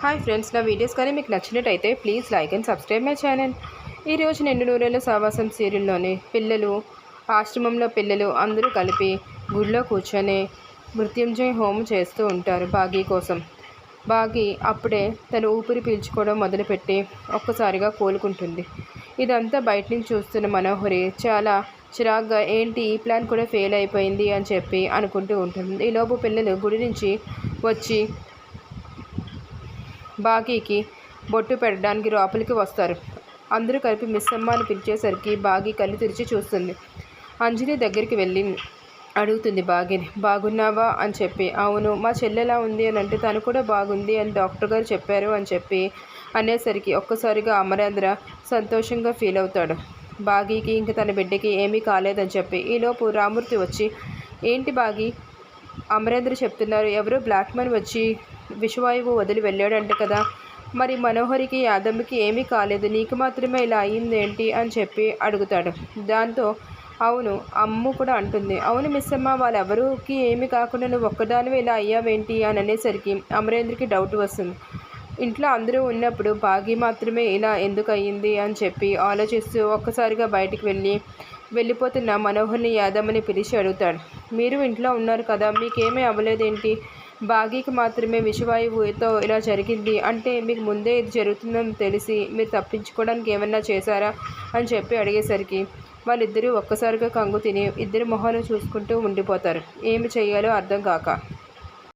Hi friends నా videos కానీ మీకు నచ్చినట్టయితే please like and subscribe my channel ఈరోజు నిండు నూరేళ్ళ సావాసం సీరియల్లోని పిల్లలు ఆశ్రమంలో పిల్లలు అందరూ కలిపి గుడిలో కూర్చొని మృత్యుంజయ హోమం చేస్తూ ఉంటారు బాగీ కోసం. బాగి అప్పుడే తను ఊపిరి పీల్చుకోవడం మొదలుపెట్టి ఒక్కసారిగా కోలుకుంటుంది. ఇదంతా బయట నుంచి చూస్తున్న మనోహరి చాలా చిరాగ్గా ఏంటి ఈ ప్లాన్ కూడా ఫెయిల్ అయిపోయింది అని చెప్పి అనుకుంటూ ఉంటుంది. ఈలోపు పిల్లలు గుడి నుంచి వచ్చి బాగీకి బొట్టు పెట్టడానికి లోపలికి వస్తారు. అందరూ కలిపి మిస్ అని పిలిచేసరికి బాగి కళ్ళు తెరిచి చూస్తుంది. అంజలి దగ్గరికి వెళ్ళి అడుగుతుంది బాగిని బాగున్నావా? అని చెప్పి అవును మా చెల్లెలా ఉంది? అని అంటే తను కూడా బాగుంది అని డాక్టర్ గారు చెప్పారు అని చెప్పి అనేసరికి ఒక్కసారిగా అమరేంద్ర సంతోషంగా ఫీల్ అవుతాడు. బాగీకి ఇంక తన బిడ్డకి ఏమీ కాలేదని చెప్పి ఈలోపు రామూర్తి వచ్చి ఏంటి బాగి అమరేంద్ర చెప్తున్నారు ఎవరో బ్లాక్ వచ్చి విషవాయువు వదిలి వెళ్ళాడంట కదా. మరి మనోహరికి యాదమ్మకి ఏమీ కాలేదు. నీకు మాత్రమే ఇలా అయ్యిందేంటి అని చెప్పి అడుగుతాడు. దాంతో అవును అమ్ము కూడా అంటుంది. అవును మిస్ అమ్మ వాళ్ళెవరికి ఏమీ కాకుండా నువ్వు ఒక్కదానివి ఇలా అయ్యావేంటి అని అనేసరికి అమరేంద్రకి డౌట్ వస్తుంది. ఇంట్లో అందరూ ఉన్నప్పుడు బాగి మాత్రమే ఇలా ఎందుకు అయ్యింది అని చెప్పి ఆలోచిస్తూ ఒక్కసారిగా బయటికి వెళ్ళి వెళ్ళిపోతున్న మనోహర్ని యాదమ్మని పిలిచి అడుగుతాడు. మీరు ఇంట్లో ఉన్నారు కదా మీకేమీ అవ్వలేదేంటి? బాగీకి మాత్రమే విషవాయువుతో ఇలా జరిగింది అంటే మీకు ముందే ఇది జరుగుతుందని తెలిసి మీరు తప్పించుకోవడానికి ఏమన్నా చేశారా అని చెప్పి అడిగేసరికి వాళ్ళిద్దరూ ఒక్కసారిగా కంగు తిని ఇద్దరి మొహాలు చూసుకుంటూ ఉండిపోతారు. ఏమి చేయాలో అర్థం కాక